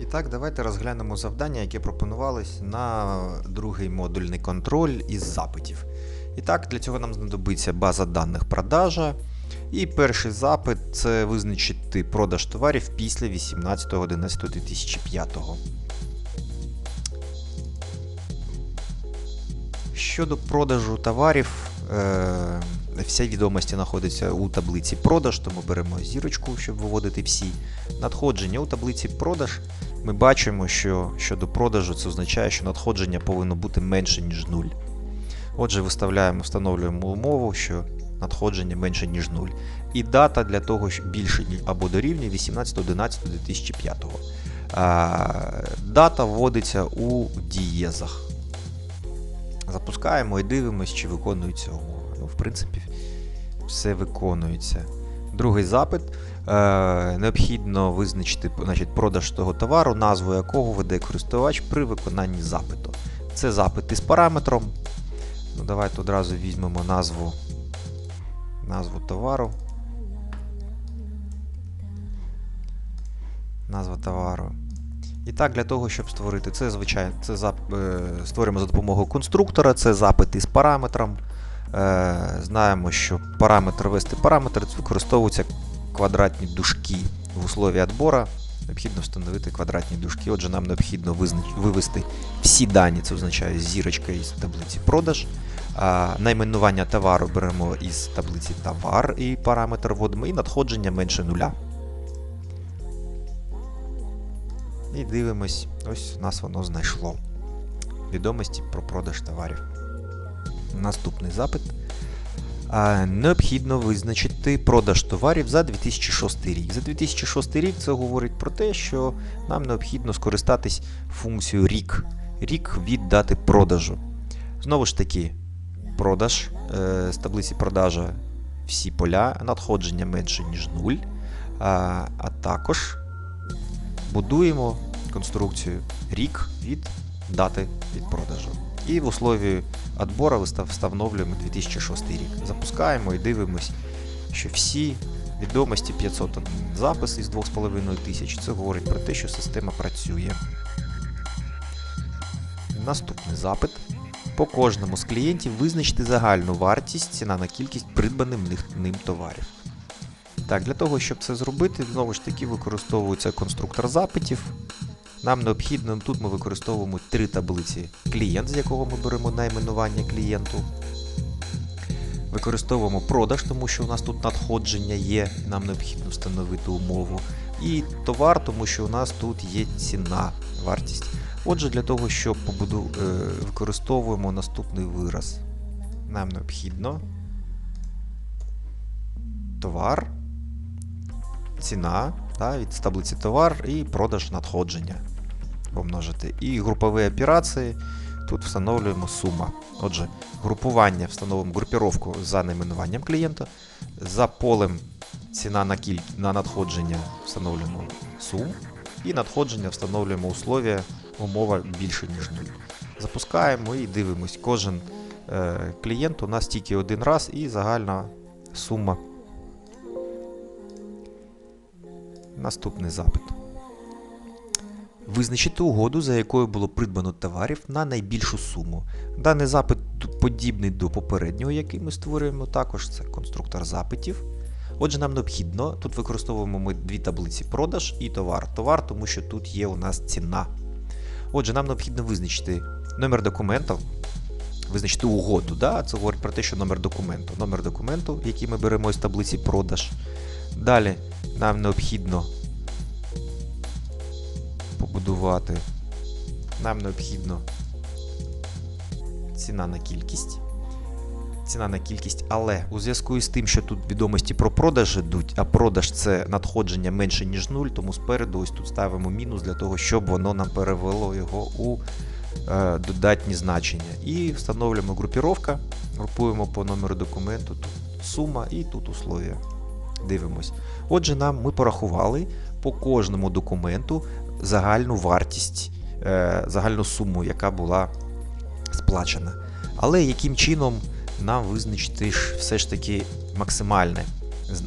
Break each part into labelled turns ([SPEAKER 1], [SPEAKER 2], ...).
[SPEAKER 1] І так, давайте розглянемо завдання, яке пропонувалось на другий модульний контроль із запитів. І так, для цього нам знадобиться база даних продажа. І перший запит це визначити продаж товарів після 18.11.2005. Щодо продажу товарів, е, вся відомості знаходиться у таблиці продаж, тому беремо зірочку, щоб виводити всі. Надходження у таблиці продаж ми бачимо, що щодо продажу це означає, що надходження повинно бути менше, ніж 0. Отже, виставляємо, встановлюємо умову, що надходження менше, ніж 0. І дата для того, що більше або дорівнює 18.11.2005. Дата вводиться у дієзах. Запускаємо і дивимось, чи виконується умова. Ну, в принципі, все виконується. Другий запит. Е, необхідно визначити значить, продаж того товару, назву якого веде користувач при виконанні запиту. Це запит із параметром. Ну, давайте одразу візьмемо назву, назву товару. Назва товару. І так, для того, щоб створити це, звичайно, це зап... е, створюємо за допомогою конструктора, це запит із параметром. Е, знаємо, що параметр ввести параметр використовуються квадратні дужки в услові відбору. Необхідно встановити квадратні дужки. Отже, нам необхідно вивести всі дані, це означає зірочка із таблиці продаж. Найменування товару беремо із таблиці товар і параметр вводимо, і надходження менше нуля. І дивимось, ось у нас воно знайшло. Відомості про продаж товарів. Наступний запит. Необхідно визначити продаж товарів за 2006 рік. За 2006 рік це говорить про те, що нам необхідно скористатись функцією рік. Рік від дати продажу. Знову ж таки, продаж е, з таблиці продажа всі поля, надходження менше, ніж 0. А, а також будуємо конструкцію рік від дати від продажу. І в услові вистав- встановлюємо 2006 рік. Запускаємо і дивимось, що всі відомості 501 запис із 2,5 тисяч. Це говорить про те, що система працює. Наступний запит. По кожному з клієнтів визначити загальну вартість ціна на кількість придбаним них- ним товарів. Так, для того, щоб це зробити, знову ж таки використовується конструктор запитів. Нам необхідно, тут ми використовуємо три таблиці клієнт, з якого ми беремо найменування клієнту. Використовуємо продаж, тому що у нас тут надходження є, нам необхідно встановити умову. І товар, тому що у нас тут є ціна, вартість. Отже, для того, щоб побуду... е, використовуємо наступний вираз. Нам необхідно товар, ціна від таблиці товар і продаж надходження помножити. І групові операції тут встановлюємо сума. Отже, групування встановимо групіровку за найменуванням клієнта. За полем ціна на, кіль... на надходження встановлюємо сум. І надходження встановлюємо условия, умова більше, ніж 0. Запускаємо і дивимось. Кожен е, клієнт у нас тільки один раз і загальна сума. Наступний запит. Визначити угоду, за якою було придбано товарів на найбільшу суму. Даний запит подібний до попереднього, який ми створюємо. Також це конструктор запитів. Отже, нам необхідно, тут використовуємо ми дві таблиці продаж і товар. Товар, тому що тут є у нас ціна. Отже, нам необхідно визначити номер документу, визначити угоду. Да? Це говорить про те, що номер документу. Номер документу, який ми беремо з таблиці продаж. Далі нам необхідно побудувати. Нам необхідно ціна на кількість. Ціна на кількість, але у зв'язку із тим, що тут відомості про продаж йдуть, а продаж це надходження менше, ніж 0, тому спереду ось тут ставимо мінус для того, щоб воно нам перевело його у е, додатні значення. І встановлюємо групіровка, групуємо по номеру документу, тут сума і тут условия. Дивимось. Отже, нам ми порахували по кожному документу загальну вартість, е, загальну суму, яка була сплачена. Але яким чином нам визначити все ж таки максимальне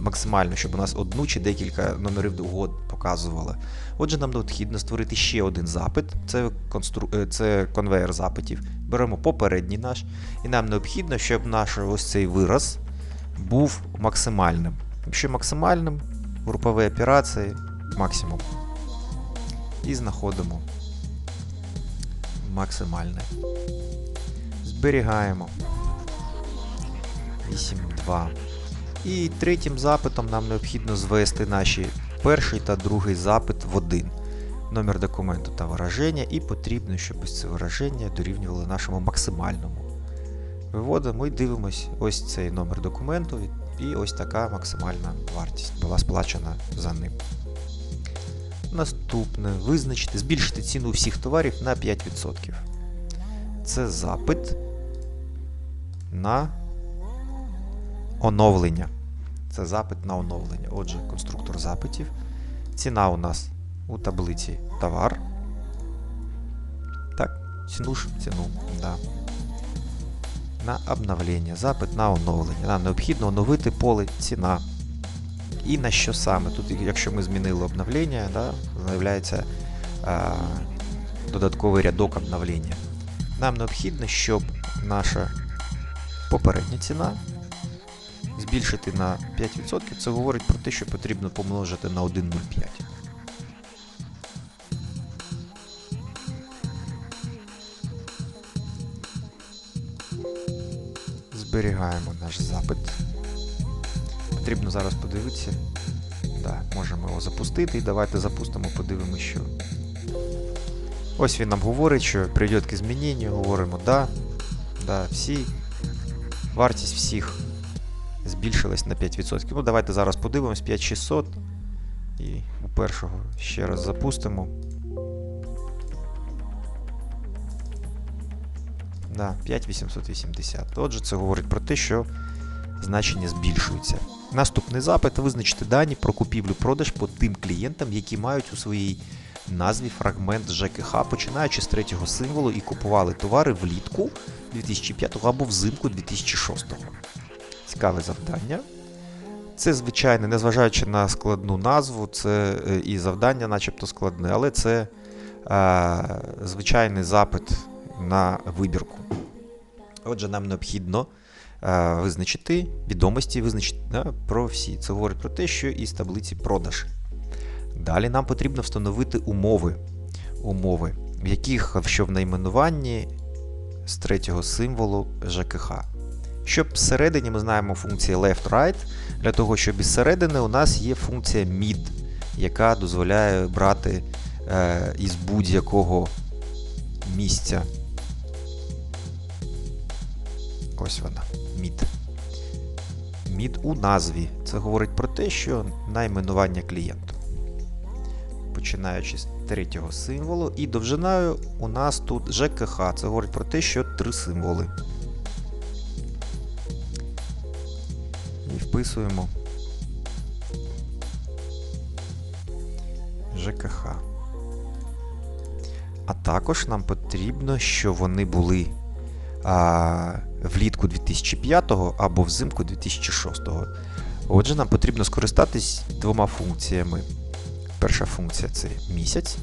[SPEAKER 1] максимально, щоб у нас одну чи декілька номерів угод показувало. Отже, нам необхідно створити ще один запит. Це, констру... е, це конвейер запитів. Беремо попередній наш, і нам необхідно, щоб наш ось цей вираз був максимальним. Якщо максимальним, групові операції максимум. І знаходимо максимальне. Зберігаємо. 8.2. І третім запитом нам необхідно звести наші перший та другий запит в один. Номер документу та вираження, і потрібно, щоб ось це вираження дорівнювало нашому максимальному. Виводимо і дивимось ось цей номер документу, і ось така максимальна вартість була сплачена за ним. Наступне визначити, збільшити ціну всіх товарів на 5%. Це запит на оновлення. Це запит на оновлення. Отже, конструктор запитів. Ціна у нас у таблиці товар. Так, ціну ж ціну. Да. На обновлення. Запит на оновлення. Нам необхідно оновити поле ціна. І на що саме? Тут, якщо ми змінили обновлення, да, з'являється додатковий рядок обновлення. Нам необхідно, щоб наша попередня ціна збільшити на 5%, це говорить про те, що потрібно помножити на 1,05. Зберігаємо наш запит. Потрібно зараз подивитися. Да, можемо його запустити і давайте запустимо, подивимося, що. Ось він нам говорить, що прийде к зміненню, говоримо да, да, всі. Вартість всіх збільшилась на 5%. Ну, давайте зараз подивимось 5600. І у першого ще раз запустимо. Да, 5880. Отже, це говорить про те, що значення збільшується. Наступний запит визначити дані про купівлю-продаж по тим клієнтам, які мають у своїй назві фрагмент ЖКХ, починаючи з третього символу і купували товари влітку 2005 або взимку 2006. Цікаве завдання. Це, звичайно, незважаючи на складну назву, це е, і завдання, начебто складне, але це е, звичайний запит на вибірку. Отже, нам необхідно е, визначити відомості визначити про всі. Це говорить про те, що із таблиці продаж. Далі нам потрібно встановити умови, умови, в яких що в найменуванні з третього символу ЖКХ. Щоб всередині ми знаємо функції left-right, для того, щоб із середини у нас є функція mid, яка дозволяє брати е, із будь-якого місця. Ось вона, mid. Mid у назві. Це говорить про те, що найменування клієнту. Починаючи з третього символу, і довжиною у нас тут ЖКХ. Це говорить про те, що три символи. І вписуємо ЖКХ. А також нам потрібно, щоб вони були а, влітку 2005 або взимку 2006. Отже, нам потрібно скористатись двома функціями. Перша функція це місяць.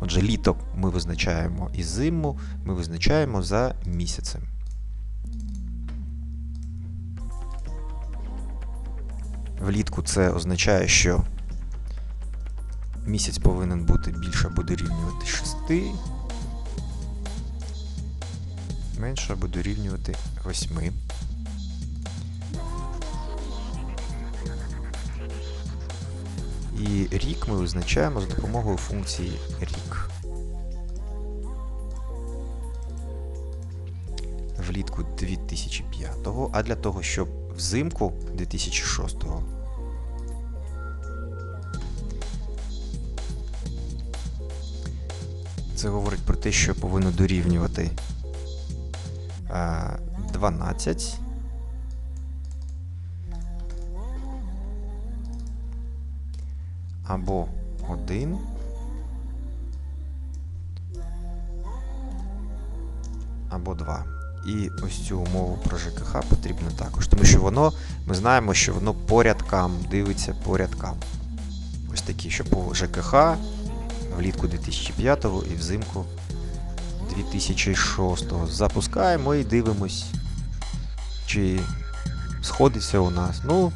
[SPEAKER 1] Отже, літо ми визначаємо і зиму ми визначаємо за місяцем. Влітку це означає, що місяць повинен бути більше або дорівнювати 6, менше або дорівнювати 8. І рік ми визначаємо за допомогою функції рік. Влітку 2005, а для того, щоб взимку 2006. Це говорить про те, що повинно дорівнювати 12. Або 1. Або 2. і ось цю умову про ЖКХ потрібно також. Тому що воно, ми знаємо, що воно по рядкам дивиться по рядкам. Ось такі, що по ЖКХ влітку 2005 і взимку 2006. Запускаємо і дивимось, чи сходиться у нас. Ну,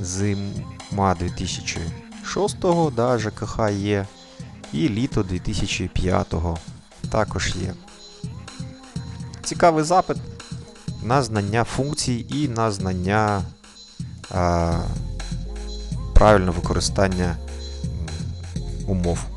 [SPEAKER 1] зима 2006, да, ЖКХ є. І літо 2005 також є. Цікавий запит на знання функцій і на знання а, правильного використання умов.